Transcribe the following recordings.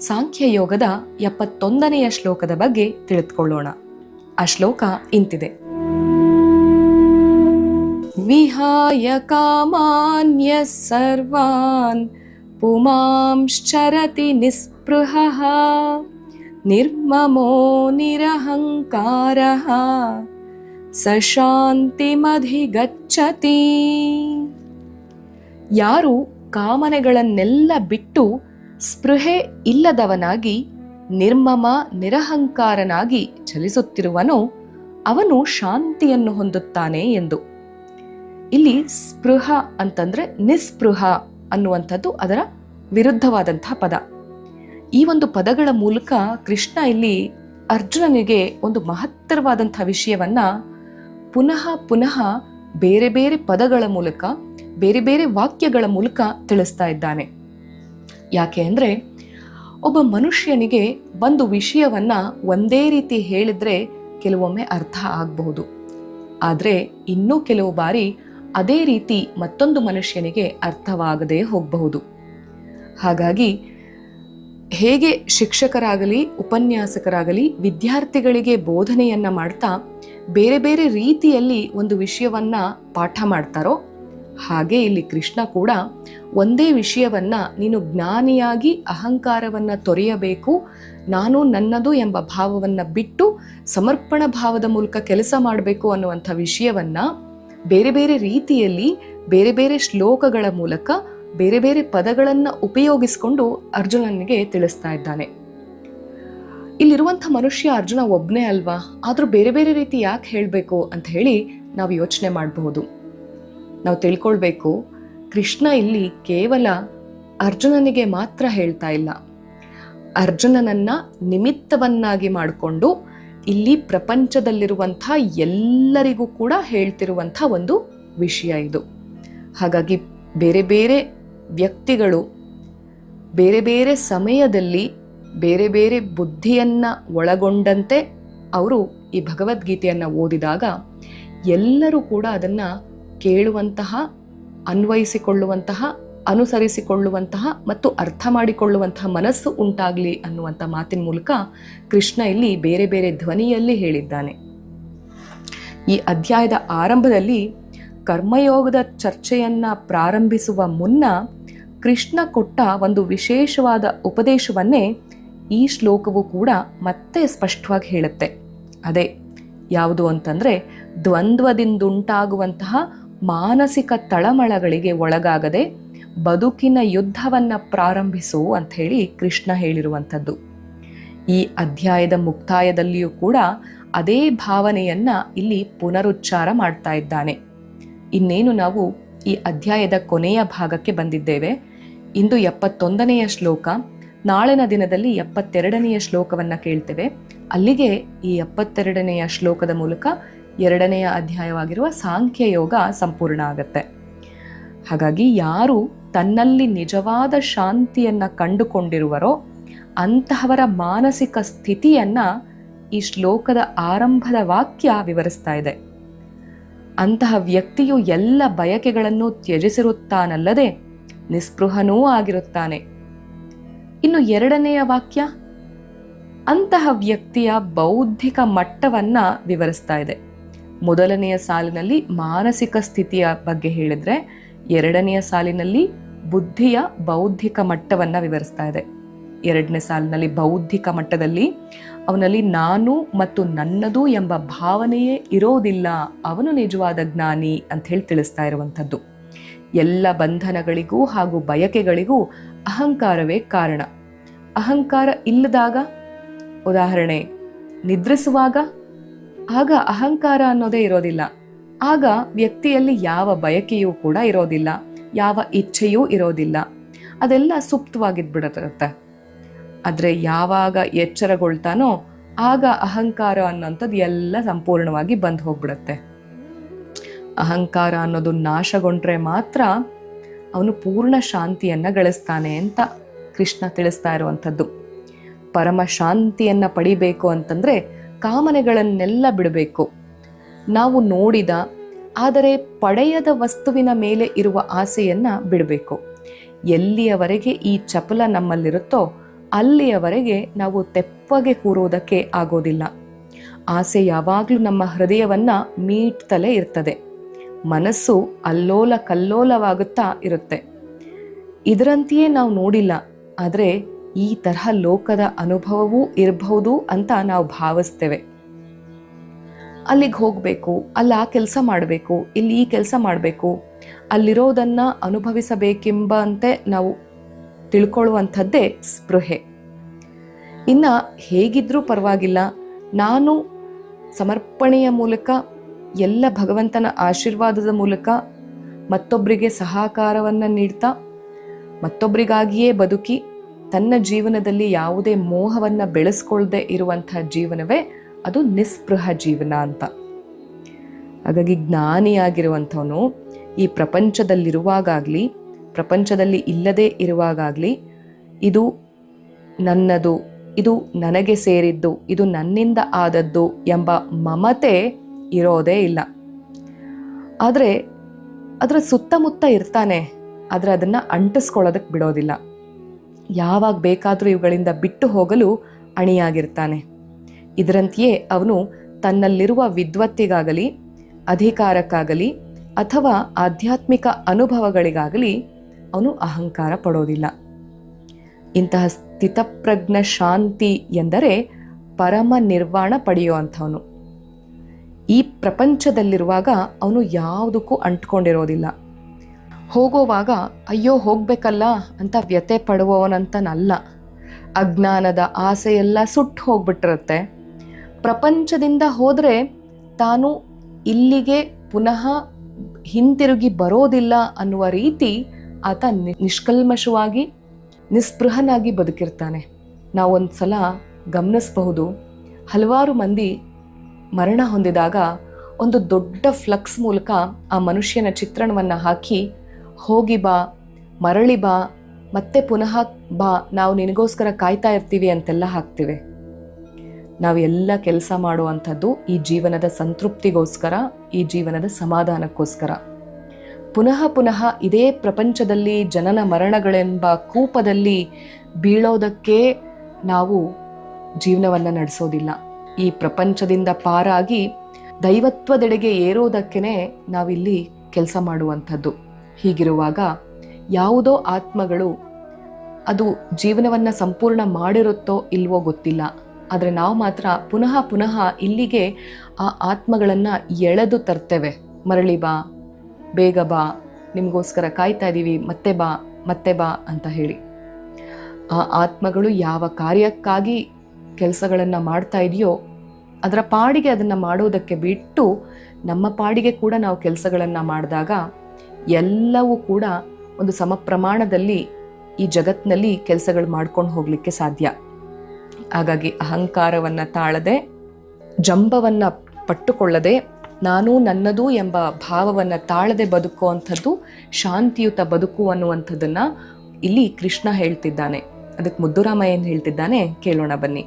ಸಾಂಖ್ಯ ಯೋಗದ ಎಪ್ಪತ್ತೊಂದನೆಯ ಶ್ಲೋಕದ ಬಗ್ಗೆ ತಿಳಿದುಕೊಳ್ಳೋಣ. ಆ ಶ್ಲೋಕ ಇಂತಿದೆ. ವಿಹಾಯ ಕಾಮಾನ್ಯ ಸರ್ವಾನ್ ಪುಮಾಂಶ್ಚರತಿ ನಿಸ್ಪೃಹ ನಿರ್ಮಮೋ ನಿರಹಂಕಾರ ಸಶಾಂತಿಮಧಿಗಚ್ಚತಿ. ಶಾಂತಿಮಧಿಗಚ್ಚತಿ ಯಾರು ಕಾಮನೆಗಳನ್ನೆಲ್ಲ ಬಿಟ್ಟು ಸ್ಪೃಹೆ ಇಲ್ಲದವನಾಗಿ, ನಿರ್ಮಮ ನಿರಹಂಕಾರನಾಗಿ ಚಲಿಸುತ್ತಿರುವನು, ಅವನು ಶಾಂತಿಯನ್ನು ಹೊಂದುತ್ತಾನೆ ಎಂದು. ಇಲ್ಲಿ ಸ್ಪೃಹ ಅಂತಂದ್ರೆ ನಿಸ್ಪೃಹ ಅನ್ನುವಂಥದ್ದು ಅದರ ವಿರುದ್ಧವಾದಂತಹ ಪದ. ಈ ಒಂದು ಪದಗಳ ಮೂಲಕ ಕೃಷ್ಣ ಇಲ್ಲಿ ಅರ್ಜುನನಿಗೆ ಒಂದು ಮಹತ್ತರವಾದಂಥ ವಿಷಯವನ್ನ ಪುನಃ ಪುನಃ ಬೇರೆ ಬೇರೆ ಪದಗಳ ಮೂಲಕ, ಬೇರೆ ಬೇರೆ ವಾಕ್ಯಗಳ ಮೂಲಕ ತಿಳಿಸ್ತಾ ಇದ್ದಾನೆ. ಯಾಕೆ ಅಂದರೆ ಒಬ್ಬ ಮನುಷ್ಯನಿಗೆ ಒಂದು ವಿಷಯವನ್ನು ಒಂದೇ ರೀತಿ ಹೇಳಿದರೆ ಕೆಲವೊಮ್ಮೆ ಅರ್ಥ ಆಗಬಹುದು. ಆದರೆ ಇನ್ನೂ ಕೆಲವು ಬಾರಿ ಅದೇ ರೀತಿ ಮತ್ತೊಂದು ಮನುಷ್ಯನಿಗೆ ಅರ್ಥವಾಗದೇ ಹೋಗಬಹುದು. ಹಾಗಾಗಿ ಹೇಗೆ ಶಿಕ್ಷಕರಾಗಲಿ, ಉಪನ್ಯಾಸಕರಾಗಲಿ, ವಿದ್ಯಾರ್ಥಿಗಳಿಗೆ ಬೋಧನೆಯನ್ನು ಮಾಡ್ತಾ ಬೇರೆ ಬೇರೆ ರೀತಿಯಲ್ಲಿ ಒಂದು ವಿಷಯವನ್ನು ಪಾಠ ಮಾಡ್ತಾರೋ ಹಾಗೆ ಇಲ್ಲಿ ಕೃಷ್ಣ ಕೂಡ ಒಂದೇ ವಿಷಯವನ್ನ, ನೀನು ಜ್ಞಾನಿಯಾಗಿ ಅಹಂಕಾರವನ್ನ ತೊರೆಯಬೇಕು, ನಾನು ನನ್ನದು ಎಂಬ ಭಾವವನ್ನ ಬಿಟ್ಟು ಸಮರ್ಪಣ ಭಾವದ ಮೂಲಕ ಕೆಲಸ ಮಾಡಬೇಕು ಅನ್ನುವಂಥ ವಿಷಯವನ್ನ ಬೇರೆ ಬೇರೆ ರೀತಿಯಲ್ಲಿ, ಬೇರೆ ಬೇರೆ ಶ್ಲೋಕಗಳ ಮೂಲಕ ಬೇರೆ ಬೇರೆ ಪದಗಳನ್ನು ಉಪಯೋಗಿಸಿಕೊಂಡು ಅರ್ಜುನನಿಗೆ ತಿಳಿಸ್ತಾ ಇದ್ದಾನೆ. ಇಲ್ಲಿರುವಂಥ ಮನುಷ್ಯ ಅರ್ಜುನ ಒಬ್ಬನೇ ಅಲ್ವಾ? ಆದರೂ ಬೇರೆ ಬೇರೆ ರೀತಿ ಯಾಕೆ ಹೇಳಬೇಕು ಅಂತ ಹೇಳಿ ನಾವು ಯೋಚನೆ ಮಾಡಬಹುದು. ನಾವು ತಿಳ್ಕೊಳ್ಬೇಕು, ಕೃಷ್ಣ ಇಲ್ಲಿ ಕೇವಲ ಅರ್ಜುನನಿಗೆ ಮಾತ್ರ ಹೇಳ್ತಾ ಇಲ್ಲ. ಅರ್ಜುನನನ್ನ ನಿಮಿತ್ತವನ್ನಾಗಿ ಮಾಡಿಕೊಂಡು ಇಲ್ಲಿ ಪ್ರಪಂಚದಲ್ಲಿರುವಂಥ ಎಲ್ಲರಿಗೂ ಕೂಡ ಹೇಳ್ತಿರುವಂಥ ಒಂದು ವಿಷಯ ಇದು. ಹಾಗಾಗಿ ಬೇರೆ ಬೇರೆ ವ್ಯಕ್ತಿಗಳು ಬೇರೆ ಬೇರೆ ಸಮಯದಲ್ಲಿ ಬೇರೆ ಬೇರೆ ಬುದ್ಧಿಯನ್ನ ಒಳಗೊಂಡಂತೆ ಅವರು ಈ ಭಗವದ್ಗೀತೆಯನ್ನು ಓದಿದಾಗ ಎಲ್ಲರೂ ಕೂಡ ಅದನ್ನ ಕೇಳುವಂತಹ, ಅನ್ವಯಿಸಿಕೊಳ್ಳುವಂತಹ, ಅನುಸರಿಸಿಕೊಳ್ಳುವಂತಹ ಮತ್ತು ಅರ್ಥ ಮಾಡಿಕೊಳ್ಳುವಂತಹ ಮನಸ್ಸು ಉಂಟಾಗಲಿ ಅನ್ನುವಂಥ ಮಾತಿನ ಮೂಲಕ ಕೃಷ್ಣ ಇಲ್ಲಿ ಬೇರೆ ಬೇರೆ ಧ್ವನಿಯಲ್ಲಿ ಹೇಳಿದ್ದಾನೆ. ಈ ಅಧ್ಯಾಯದ ಆರಂಭದಲ್ಲಿ ಕರ್ಮಯೋಗದ ಚರ್ಚೆಯನ್ನು ಪ್ರಾರಂಭಿಸುವ ಮುನ್ನ ಕೃಷ್ಣ ಕೊಟ್ಟ ಒಂದು ವಿಶೇಷವಾದ ಉಪದೇಶವನ್ನೇ ಈ ಶ್ಲೋಕವು ಕೂಡ ಮತ್ತೆ ಸ್ಪಷ್ಟವಾಗಿ ಹೇಳುತ್ತೆ. ಅದೇ, ಯಾವುದು ಅಂತಂದರೆ ದ್ವಂದ್ವದಿಂದುಂಟಾಗುವಂತಹ ಮಾನಸಿಕ ತಳಮಳಗಳಿಗೆ ಒಳಗಾಗದೆ ಬದುಕಿನ ಯುದ್ಧವನ್ನ ಪ್ರಾರಂಭಿಸು ಅಂತ ಹೇಳಿ ಕೃಷ್ಣ ಹೇಳಿರುವಂಥದ್ದು. ಈ ಅಧ್ಯಾಯದ ಮುಕ್ತಾಯದಲ್ಲಿಯೂ ಕೂಡ ಅದೇ ಭಾವನೆಯನ್ನ ಇಲ್ಲಿ ಪುನರುಚ್ಚಾರ ಮಾಡ್ತಾ ಇದ್ದಾನೆ. ಇನ್ನೇನು ನಾವು ಈ ಅಧ್ಯಾಯದ ಕೊನೆಯ ಭಾಗಕ್ಕೆ ಬಂದಿದ್ದೇವೆ. ಇಂದು ಎಪ್ಪತ್ತೊಂದನೆಯ ಶ್ಲೋಕ, ನಾಳಿನ ದಿನದಲ್ಲಿ ಎಪ್ಪತ್ತೆರಡನೆಯ ಶ್ಲೋಕವನ್ನ ಕೇಳ್ತೇವೆ. ಅಲ್ಲಿಗೆ ಈ ಎಪ್ಪತ್ತೆರಡನೆಯ ಶ್ಲೋಕದ ಮೂಲಕ ಎರಡನೆಯ ಅಧ್ಯಾಯವಾಗಿರುವ ಸಾಂಖ್ಯ ಯೋಗ ಸಂಪೂರ್ಣ ಆಗತ್ತೆ. ಹಾಗಾಗಿ ಯಾರು ತನ್ನಲ್ಲಿ ನಿಜವಾದ ಶಾಂತಿಯನ್ನು ಕಂಡುಕೊಂಡಿರುವರೋ ಅಂತಹವರ ಮಾನಸಿಕ ಸ್ಥಿತಿಯನ್ನು ಈ ಶ್ಲೋಕದ ಆರಂಭದ ವಾಕ್ಯ ವಿವರಿಸ್ತಾ ಇದೆ. ಅಂತಹ ವ್ಯಕ್ತಿಯು ಎಲ್ಲ ಬಯಕೆಗಳನ್ನು ತ್ಯಜಿಸಿರುತ್ತಾನಲ್ಲದೆ ನಿಸ್ಪೃಹನೂ ಆಗಿರುತ್ತಾನೆ. ಇನ್ನು ಎರಡನೆಯ ವಾಕ್ಯ? ಅಂತಹ ವ್ಯಕ್ತಿಯ ಬೌದ್ಧಿಕ ಮಟ್ಟವನ್ನ ವಿವರಿಸ್ತಾ ಇದೆ. ಮೊದಲನೆಯ ಸಾಲಿನಲ್ಲಿ ಮಾನಸಿಕ ಸ್ಥಿತಿಯ ಬಗ್ಗೆ ಹೇಳಿದ್ರೆ ಎರಡನೆಯ ಸಾಲಿನಲ್ಲಿ ಬುದ್ಧಿಯ ಬೌದ್ಧಿಕ ಮಟ್ಟವನ್ನು ವಿವರಿಸ್ತಾ ಇದೆ. ಎರಡನೇ ಸಾಲಿನಲ್ಲಿ ಬೌದ್ಧಿಕ ಮಟ್ಟದಲ್ಲಿ ಅವನಲ್ಲಿ ನಾನು ಮತ್ತು ನನ್ನದು ಎಂಬ ಭಾವನೆಯೇ ಇರೋದಿಲ್ಲ, ಅವನು ನಿಜವಾದ ಜ್ಞಾನಿ ಅಂತ ಹೇಳಿ ತಿಳಿಸ್ತಾ ಇರುವಂಥದ್ದು. ಎಲ್ಲ ಬಂಧನಗಳಿಗೂ ಹಾಗೂ ಬಯಕೆಗಳಿಗೂ ಅಹಂಕಾರವೇ ಕಾರಣ. ಅಹಂಕಾರ ಇಲ್ಲದಾಗ, ಉದಾಹರಣೆ, ನಿದ್ರಿಸುವಾಗ ಆಗ ಅಹಂಕಾರ ಅನ್ನೋದೇ ಇರೋದಿಲ್ಲ. ಆಗ ವ್ಯಕ್ತಿಯಲ್ಲಿ ಯಾವ ಬಯಕೆಯೂ ಕೂಡ ಇರೋದಿಲ್ಲ. ಯಾವ ಇಚ್ಛೆಯೂ ಇರೋದಿಲ್ಲ. ಅದೆಲ್ಲ ಸುಪ್ತವಾಗಿದ್ಬಿಡತ್ತೆ. ಆದರೆ ಯಾವಾಗ ಎಚ್ಚರಗೊಳ್ತಾನೋ ಆಗ ಅಹಂಕಾರ ಅನ್ನೋಂಥದ್ದು ಎಲ್ಲ ಸಂಪೂರ್ಣವಾಗಿ ಬಂದು ಹೋಗ್ಬಿಡತ್ತೆ. ಅಹಂಕಾರ ಅನ್ನೋದು ನಾಶಗೊಂಡ್ರೆ ಮಾತ್ರ ಅವನು ಪೂರ್ಣ ಶಾಂತಿಯನ್ನು ಗಳಿಸ್ತಾನೆ ಅಂತ ಕೃಷ್ಣ ತಿಳಿಸ್ತಾ ಇರುವಂಥದ್ದು. ಪರಮ ಶಾಂತಿಯನ್ನು ಪಡಿಬೇಕು ಅಂತಂದ್ರೆ ಕಾಮನೆಗಳನ್ನೆಲ್ಲ ಬಿಡಬೇಕು. ನಾವು ನೋಡಿದ, ಆದರೆ ಪಡೆಯದ ವಸ್ತುವಿನ ಮೇಲೆ ಇರುವ ಆಸೆಯನ್ನು ಬಿಡಬೇಕು. ಎಲ್ಲಿಯವರೆಗೆ ಈ ಚಪಲ ನಮ್ಮಲ್ಲಿರುತ್ತೋ, ಅಲ್ಲಿಯವರೆಗೆ ನಾವು ತೆಪ್ಪಗೆ ಕೂರೋದಕ್ಕೆ ಆಗೋದಿಲ್ಲ. ಆಸೆ ಯಾವಾಗಲೂ ನಮ್ಮ ಹೃದಯವನ್ನು ಮೀಟ್ತಲೇ ಇರ್ತದೆ. ಮನಸ್ಸು ಅಲ್ಲೋಲ ಕಲ್ಲೋಲವಾಗುತ್ತಾ ಇರುತ್ತೆ. ಇದರಂತೆಯೇ ನಾವು ನೋಡಿಲ್ಲ, ಆದರೆ ಈ ತರಹ ಲೋಕದ ಅನುಭವವೂ ಇರಬಹುದು ಅಂತ ನಾವು ಭಾವಿಸ್ತೇವೆ. ಅಲ್ಲಿಗೆ ಹೋಗಬೇಕು, ಅಲ್ಲಿ ಆ ಕೆಲಸ ಮಾಡಬೇಕು, ಇಲ್ಲಿ ಈ ಕೆಲಸ ಮಾಡಬೇಕು, ಅಲ್ಲಿರೋದನ್ನ ಅನುಭವಿಸಬೇಕೆಂಬಂತೆ ನಾವು ತಿಳ್ಕೊಳ್ಳುವಂಥದ್ದೇ ಸ್ಪೃಹೆ. ಇನ್ನು ಹೇಗಿದ್ರೂ ಪರವಾಗಿಲ್ಲ, ನಾನು ಸಮರ್ಪಣೆಯ ಮೂಲಕ, ಎಲ್ಲ ಭಗವಂತನ ಆಶೀರ್ವಾದದ ಮೂಲಕ ಮತ್ತೊಬ್ಬರಿಗೆ ಸಹಕಾರವನ್ನು ನೀಡ್ತಾ ಮತ್ತೊಬ್ಬರಿಗಾಗಿಯೇ ಬದುಕಿ ತನ್ನ ಜೀವನದಲ್ಲಿ ಯಾವುದೇ ಮೋಹವನ್ನು ಬೆಳೆಸ್ಕೊಳ್ಳದೆ ಇರುವಂತಹ ಜೀವನವೇ ಅದು ನಿಸ್ಪೃಹ ಜೀವನ ಅಂತ. ಹಾಗಾಗಿ ಜ್ಞಾನಿಯಾಗಿರುವಂಥವನು ಈ ಪ್ರಪಂಚದಲ್ಲಿರುವಾಗಲಿ ಪ್ರಪಂಚದಲ್ಲಿ ಇಲ್ಲದೆ ಇರುವಾಗಲಿ ಇದು ನನ್ನದು, ಇದು ನನಗೆ ಸೇರಿದ್ದು, ಇದು ನನ್ನಿಂದ ಆದದ್ದು ಎಂಬ ಮಮತೆ ಇರೋದೇ ಇಲ್ಲ. ಆದರೆ ಅದರ ಸುತ್ತಮುತ್ತ ಇರ್ತಾನೆ, ಆದರೆ ಅದನ್ನು ಅಂಟಿಸ್ಕೊಳ್ಳೋದಕ್ಕೆ ಬಿಡೋದಿಲ್ಲ. ಯಾವಾಗ ಬೇಕಾದರೂ ಇವುಗಳಿಂದ ಬಿಟ್ಟು ಹೋಗಲು ಅಣಿಯಾಗಿರ್ತಾನೆ. ಇದರಂತೆಯೇ ಅವನು ತನ್ನಲ್ಲಿರುವ ವಿದ್ವತ್ತಿಗಾಗಲಿ, ಅಧಿಕಾರಕ್ಕಾಗಲಿ ಅಥವಾ ಆಧ್ಯಾತ್ಮಿಕ ಅನುಭವಗಳಿಗಾಗಲಿ ಅವನು ಅಹಂಕಾರ ಪಡೋದಿಲ್ಲ. ಇಂತಹ ಸ್ಥಿತಪ್ರಜ್ಞ ಶಾಂತಿ ಎಂದರೆ ಪರಮ ನಿರ್ವಾಣ ಪಡೆಯುವಂಥವನು. ಈ ಪ್ರಪಂಚದಲ್ಲಿರುವಾಗ ಅವನು ಯಾವುದಕ್ಕೂ ಅಂಟ್ಕೊಂಡಿರೋದಿಲ್ಲ. ಹೋಗೋವಾಗ, ಅಯ್ಯೋ, ಹೋಗ್ಬೇಕಲ್ಲ, ಅಂತ ವ್ಯತೆ ಪಡುವವನಂತನಲ್ಲ. ಅಜ್ಞಾನದ ಆಸೆಯೆಲ್ಲ ಸುಟ್ಟು ಹೋಗ್ಬಿಟ್ಟಿರುತ್ತೆ. ಪ್ರಪಂಚದಿಂದ ಹೋದರೆ ತಾನು ಇಲ್ಲಿಗೆ ಪುನಃ ಹಿಂತಿರುಗಿ ಬರೋದಿಲ್ಲ ಅನ್ನುವ ರೀತಿ ಆತ ನಿಷ್ಕಲ್ಮಶವಾಗಿ, ನಿಸ್ಪೃಹನಾಗಿ ಬದುಕಿರ್ತಾನೆ. ನಾವೊಂದು ಸಲ ಗಮನಿಸಬಹುದು, ಹಲವಾರು ಮಂದಿ ಮರಣ ಹೊಂದಿದಾಗ ಒಂದು ದೊಡ್ಡ ಫ್ಲಕ್ಸ್ ಮೂಲಕ ಆ ಮನುಷ್ಯನ ಚಿತ್ರಣವನ್ನು ಹಾಕಿ ಹೋಗಿ ಬಾ, ಮರಳಿ ಬಾ, ಮತ್ತೆ ಪುನಃ ಬಾ, ನಾವು ನಿನಗೋಸ್ಕರ ಕಾಯ್ತಾ ಇರ್ತೀವಿ ಅಂತೆಲ್ಲ ಹಾಕ್ತಿವೆ. ನಾವು ಎಲ್ಲ ಕೆಲಸ ಮಾಡುವಂಥದ್ದು ಈ ಜೀವನದ ಸಂತೃಪ್ತಿಗೋಸ್ಕರ, ಈ ಜೀವನದ ಸಮಾಧಾನಕ್ಕೋಸ್ಕರ. ಪುನಃ ಪುನಃ ಇದೇ ಪ್ರಪಂಚದಲ್ಲಿ ಜನನ ಮರಣಗಳೆಂಬ ಕೂಪದಲ್ಲಿ ಬೀಳೋದಕ್ಕೆ ನಾವು ಜೀವನವನ್ನು ನಡೆಸೋದಿಲ್ಲ. ಈ ಪ್ರಪಂಚದಿಂದ ಪಾರಾಗಿ ದೈವತ್ವದೆಡೆಗೆ ಏರೋದಕ್ಕೇ ನಾವಿಲ್ಲಿ ಕೆಲಸ ಮಾಡುವಂಥದ್ದು. ಹೀಗಿರುವಾಗ ಯಾವುದೋ ಆತ್ಮಗಳು ಅದು ಜೀವನವನ್ನು ಸಂಪೂರ್ಣ ಮಾಡಿರುತ್ತೋ ಇಲ್ವೋ ಗೊತ್ತಿಲ್ಲ. ಆದರೆ ನಾವು ಮಾತ್ರ ಪುನಃ ಪುನಃ ಇಲ್ಲಿಗೆ ಆ ಆತ್ಮಗಳನ್ನು ಎಳೆದು ತರ್ತೇವೆ. ಮರಳಿ ಬಾ, ಬೇಗ ಬಾ, ನಿಮಗೋಸ್ಕರ ಕಾಯ್ತಾ ಇದ್ದೀವಿ ಮತ್ತೆ ಬಾ ಮತ್ತೆ ಬಾ ಅಂತ ಹೇಳಿ. ಆ ಆತ್ಮಗಳು ಯಾವ ಕಾರ್ಯಕ್ಕಾಗಿ ಕೆಲಸಗಳನ್ನು ಮಾಡ್ತಾ ಇದೆಯೋ ಅದರ ಪಾಡಿಗೆ ಅದನ್ನು ಮಾಡೋದಕ್ಕೆ ಬಿಟ್ಟು ನಮ್ಮ ಪಾಡಿಗೆ ಕೂಡ ನಾವು ಕೆಲಸಗಳನ್ನು ಮಾಡಿದಾಗ ಎಲ್ಲವೂ ಕೂಡ ಒಂದು ಸಮ ಪ್ರಮಾಣದಲ್ಲಿ ಈ ಜಗತ್ತಿನಲ್ಲಿ ಕೆಲಸಗಳು ಮಾಡ್ಕೊಂಡು ಹೋಗಲಿಕ್ಕೆ ಸಾಧ್ಯ. ಹಾಗಾಗಿ ಅಹಂಕಾರವನ್ನು ತಾಳದೆ, ಜಂಬವನ್ನು ಪಟ್ಟುಕೊಳ್ಳದೆ, ನಾನು ನನ್ನದು ಎಂಬ ಭಾವವನ್ನು ತಾಳದೆ ಬದುಕುವಂಥದ್ದು, ಶಾಂತಿಯುತ ಬದುಕು ಅನ್ನುವಂಥದ್ದನ್ನು ಇಲ್ಲಿ ಕೃಷ್ಣ ಹೇಳ್ತಿದ್ದಾನೆ. ಅದಕ್ಕೆ ಮುದ್ದುರಾಮ ಏನು ಹೇಳ್ತಿದ್ದಾನೆ, ಕೇಳೋಣ ಬನ್ನಿ.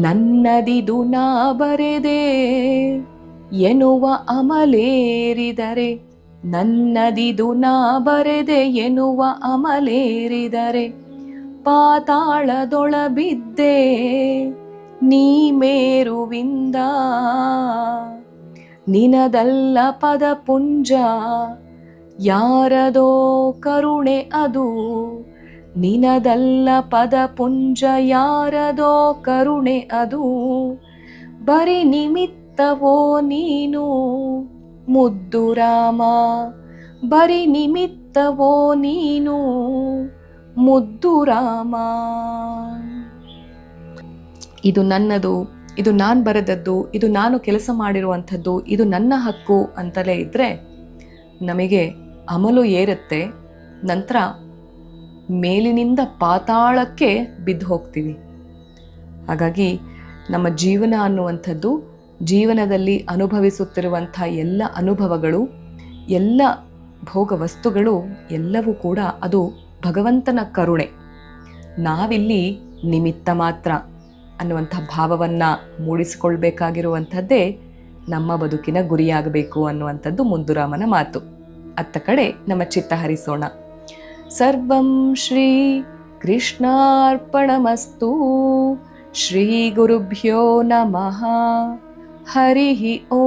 ನನ್ನದಿದು ನಾ ಬರೆದೆ, ಎನ್ನುವ ಅಮಲೇರಿದರೆ ನನ್ನದಿದು ನಾ ಬರೆದೆ ಎನ್ನುವ ಅಮಲೇರಿದರೆ ಪಾತಾಳದೊಳ ಬಿದ್ದೆ ನೀ ಮೇರುವಿಂದ. ನಿನದಲ್ಲ ಪದ ಪುಂಜ, ಯಾರದೋ ಕರುಣೆ ಅದು. ನಿನದಲ್ಲ ಪದ ಪುಂಜ, ಯಾರದೋ ಕರುಣೆ ಅದು. ಬರಿ ನಿಮಿತ್ತವೋ ನೀನು ಮುದ್ದು ರಾಮ, ಬರಿ ನಿಮಿತ್ತವೋ ನೀನು? ಮುದ್ದು ರಾಮ. ಇದು ನನ್ನದು, ಇದು ನಾನು ಬರೆದದ್ದು, ಇದು ನಾನು ಕೆಲಸ ಮಾಡಿರುವಂಥದ್ದು, ಇದು ನನ್ನ ಹಕ್ಕು ಅಂತಲೇ ಇದ್ದರೆ ನಮಗೆ ಅಮಲು ಏರುತ್ತೆ. ನಂತರ ಮೇಲಿನಿಂದ ಪಾತಾಳಕ್ಕೆ ಬಿದ್ದು ಹೋಗ್ತೀವಿ. ಹಾಗಾಗಿ ನಮ್ಮ ಜೀವನ ಅನ್ನುವಂಥದ್ದು ಜೀವನದಲ್ಲಿ ಅನುಭವಿಸುತ್ತಿರುವಂಥ ಎಲ್ಲ ಅನುಭವಗಳು, ಎಲ್ಲ ಭೋಗ ವಸ್ತುಗಳು ಎಲ್ಲವೂ ಕೂಡ ಅದು ಭಗವಂತನ ಕರುಣೆ. ನಾವಿಲ್ಲಿ ನಿಮಿತ್ತ ಮಾತ್ರ ಅನ್ನುವಂಥ ಭಾವವನ್ನು ಮೂಡಿಸಿಕೊಳ್ಬೇಕಾಗಿರುವಂಥದ್ದೇ ನಮ್ಮ ಬದುಕಿನ ಗುರಿಯಾಗಬೇಕು ಅನ್ನುವಂಥದ್ದು ಮುಂದುರಾಮನ ಮಾತು. ಅತ್ತ ಕಡೆ ನಮ್ಮ ಚಿತ್ತ ಹರಿಸೋಣ. ಸರ್ವಂ ಶ್ರೀ ಕೃಷ್ಣಾರ್ಪಣಮಸ್ತು. ಶ್ರೀ ಗುರುಭ್ಯೋ ನಮಃ. हरिः ओ